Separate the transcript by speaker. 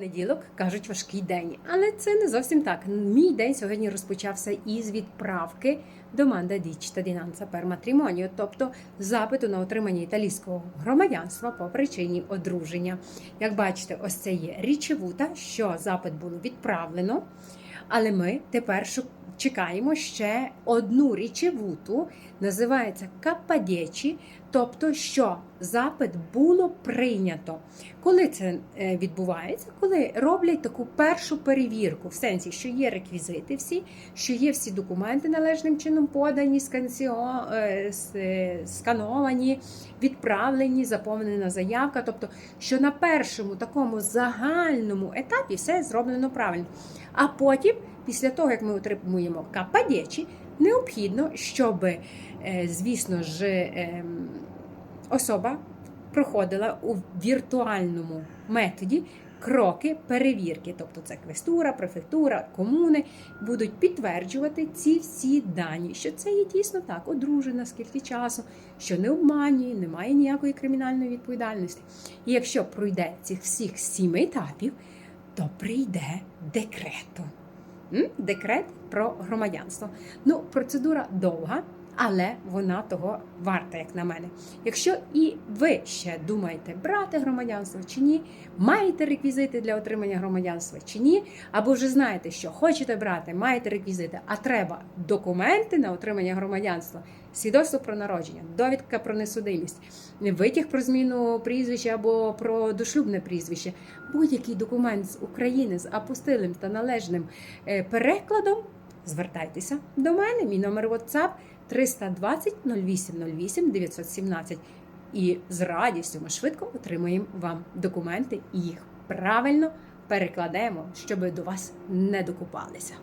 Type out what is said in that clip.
Speaker 1: Неділок кажуть важкий день, але це не зовсім так. Мій день сьогодні розпочався із відправки доманда Діч та Дінанса matrimonio, тобто запиту на отримання італійського громадянства по причині одруження. Як бачите, ось це є річевута, що запит було відправлено. Але ми тепер шу- чекаємо ще одну річевуту, називається кападєчі, тобто що запит було прийнято. Коли це е, відбувається, коли роблять таку першу перевірку, в сенсі, що є реквізити всі, що є всі документи належним чином подані, е, е, скановані, відправлені, заповнена заявка. Тобто, що на першому такому загальному етапі все зроблено правильно. А потім, після того, як ми отримуємо кападєчі, необхідно, щоб, е, звісно ж, ем, особа проходила у віртуальному методі кроки перевірки. Тобто це квестура, префектура, комуни будуть підтверджувати ці всі дані, що це є дійсно так, одружена, скільки часу, що не обманює, немає ніякої кримінальної відповідальності. І якщо пройде цих всіх сім етапів, то прийде декрету. Декрет про громадянство. Ну, процедура довга, але вона того варта, як на мене. Якщо і ви ще думаєте, брати громадянство чи ні, маєте реквізити для отримання громадянства чи ні, або вже знаєте, що хочете брати, маєте реквізити, а треба документи на отримання громадянства, свідоцтво про народження, довідка про несудимість, витяг про зміну прізвища або про дошлюбне прізвище, будь-який документ з України з апостилим та належним е, перекладом. Звертайтеся до мене, мій номер WhatsApp 320 08 08 917. І з радістю ми швидко отримуємо вам документи і їх правильно перекладемо, щоб до вас не докупалися.